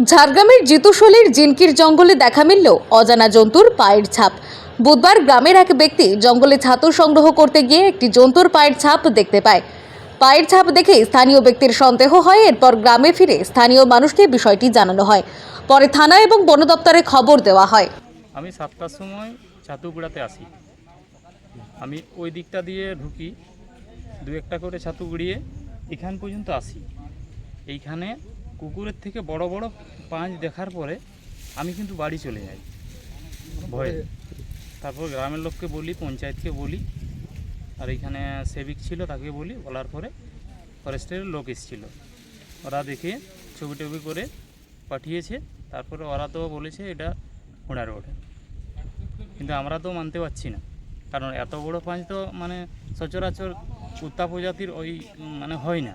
ঝাড়গ্রামের জিতুশলির জিনকির জঙ্গলে দেখা মিলল অজানা জন্তুর পায়ের ছাপ। বুধবার গ্রামের এক ব্যক্তি জঙ্গলে ছাতু সংগ্রহ করতে গিয়ে একটি জন্তুর পায়ের ছাপ দেখতে পায়। পায়ের ছাপ দেখে স্থানীয় ব্যক্তির সন্দেহ হয়, এরপর গ্রামে ফিরে স্থানীয় মানুষকে বিষয়টি জানানো হয়। পরে থানা এবং বন দপ্তরে খবর দেওয়া হয়। আমি সাতটার সময় ছাতুগুড়াতে আসি। আমি ওই দিকটা দিয়ে ঢুকি, দু একটা করে ছাতু গুড়িয়ে এখান পর্যন্ত আসি। এইখানে কুকুরের থেকে বড় বড় পাঁচ দেখার পরে আমি কিন্তু বাড়ি চলে যাই। ভয়ে। তারপর গ্রামের লোককে বলি, পঞ্চায়েতকে বলি, আর এখানে সেবিক ছিল তাকে বলি, বলার পরে ফরেস্টের লোক এসেছিল। ওরা দেখে ছবি টবি করে পাঠিয়েছে, তারপরে ওরা তো বলেছে এটা ঘোড়া রোড। কিন্তু আমরা তো মানতে পারছি না। কারণ এত বড় পাঁচ তো মানে সচরাচর কুত্তা প্রজাতির ওই মানে হয় না।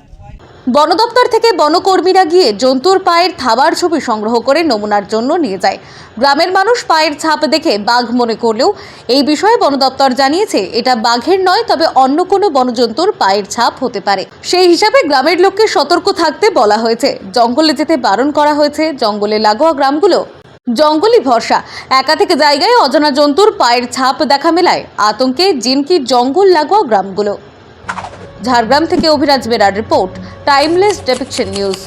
বন দপ্তর থেকে বনকর্মীরা গিয়ে জন্তুর পায়ের থাবার ছবি সংগ্রহ করে নমুনার জন্য নিয়ে যায়। গ্রামের মানুষ পায়ের ছাপ দেখে বাঘ মনে করলেও এই বিষয়ে বন দপ্তর জানিয়েছে, এটা বাঘের নয়, তবে অন্য কোনো বনজন্তুর পায়ের ছাপ হতে পারে। সেই হিসাবে গ্রামের লোককে সতর্ক থাকতে বলা হয়েছে। জঙ্গলে যেতে বারণ করা হয়েছে। জঙ্গলে লাগোয়া গ্রামগুলো জঙ্গলি ভরসা। একাধিক জায়গায় অজানা জন্তুর পায়ের ছাপ দেখা মেলায়। আতঙ্কে জিনকি জঙ্গল লাগোয়া গ্রামগুলো। ঝাড়গ্রাম থেকে Abhiraj Berar report timeless depiction news